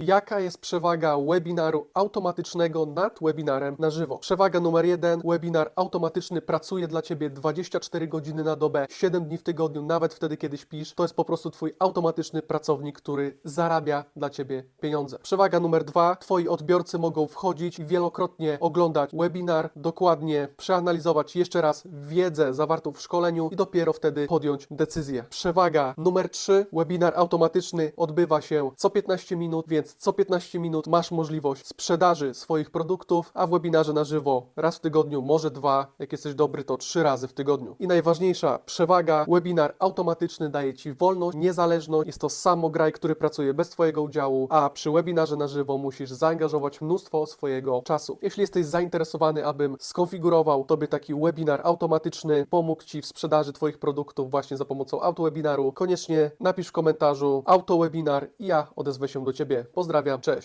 Jaka jest przewaga webinaru automatycznego nad webinarem na żywo? Przewaga numer jeden: webinar automatyczny pracuje dla ciebie 24 godziny na dobę, 7 dni w tygodniu, nawet wtedy, kiedy śpisz. To jest po prostu twój automatyczny pracownik, który zarabia dla ciebie pieniądze. Przewaga numer dwa: twoi odbiorcy mogą wchodzić i wielokrotnie oglądać webinar, dokładnie przeanalizować jeszcze raz wiedzę zawartą w szkoleniu i dopiero wtedy podjąć decyzję. Przewaga numer 3. Webinar automatyczny odbywa się co 15 minut, co 15 minut masz możliwość sprzedaży swoich produktów, a w webinarze na żywo raz w tygodniu, może dwa, jak jesteś dobry, to trzy razy w tygodniu. I najważniejsza przewaga, webinar automatyczny daje Ci wolność, niezależność, jest to samograj, który pracuje bez Twojego udziału, a przy webinarze na żywo musisz zaangażować mnóstwo swojego czasu. Jeśli jesteś zainteresowany, abym skonfigurował Tobie taki webinar automatyczny, pomógł Ci w sprzedaży Twoich produktów właśnie za pomocą autowebinaru, koniecznie napisz w komentarzu autowebinar i ja odezwę się do Ciebie. Pozdrawiam, cześć!